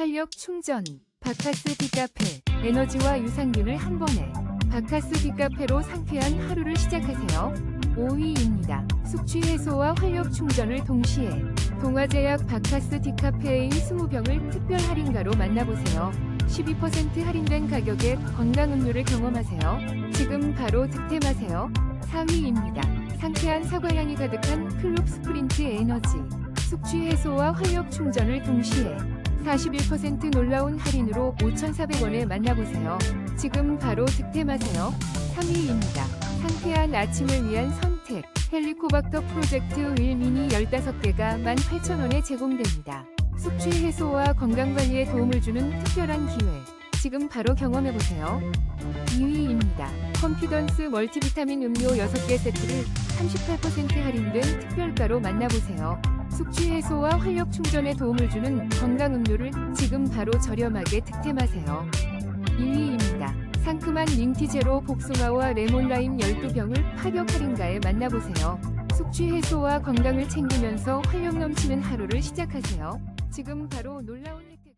활력 충전, 바카스 디카페, 에너지와 유산균을 한 번에 바카스 디카페로 상쾌한 하루를 시작하세요. 5위입니다. 숙취 해소와 활력 충전을 동시에 동아제약 바카스 디카페인 20병을 특별 할인가로 만나보세요. 12% 할인된 가격에 건강 음료를 경험하세요. 지금 바로 득템하세요. 4위입니다. 상쾌한 사과향이 가득한 클롭 스프린트 에너지. 숙취 해소와 활력 충전을 동시에 41% 놀라운 할인으로 5,400원에 만나보세요. 지금 바로 득템하세요. 3위입니다. 상쾌한 아침을 위한 선택. 헬리코박터 프로젝트 1 미니 15개가 18,000원에 제공됩니다. 숙취 해소와 건강관리에 도움을 주는 특별한 기회. 지금 바로 경험해보세요. 2위입니다. 컨피던스 멀티비타민 음료 6개 세트를 38% 할인된 특별가로 만나보세요. 숙취 해소와 활력 충전에 도움을 주는 건강 음료를 지금 바로 저렴하게 득템하세요. 1위입니다. 상큼한 민티제로 복숭아와 레몬라임 12병을 파격 할인가에 만나보세요. 숙취 해소와 건강을 챙기면서 활력 넘치는 하루를 시작하세요. 지금 바로 놀라운 혜택-